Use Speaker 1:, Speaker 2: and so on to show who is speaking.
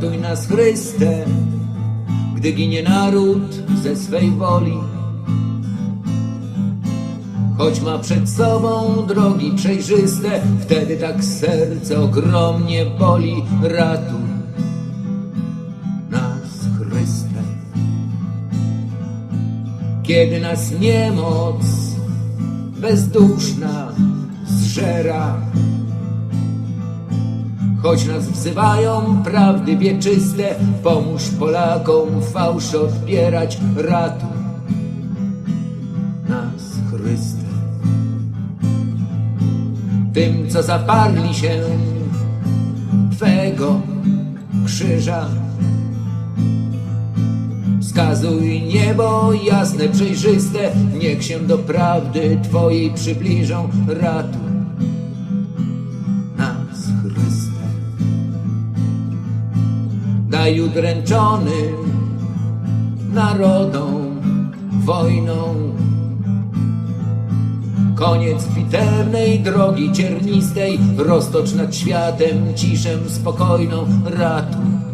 Speaker 1: ratuj nas Chryste, gdy ginie naród ze swej woli. Choć ma przed sobą drogi przejrzyste, wtedy tak serce ogromnie boli. Ratuj nas Chryste. Kiedy nas niemoc bezduszna zżera, Choć nas wzywają prawdy wieczyste, pomóż Polakom fałsz odbierać, ratuj nas Chryste. Tym, co zaparli się Twego krzyża, Wskazuj niebo jasne, przejrzyste, niech się do prawdy Twojej przybliżą, ratuj Daj udręczonym narodom wojną. Koniec bitewnej drogi ciernistej, roztocz nad światem ciszę spokojną, ratuj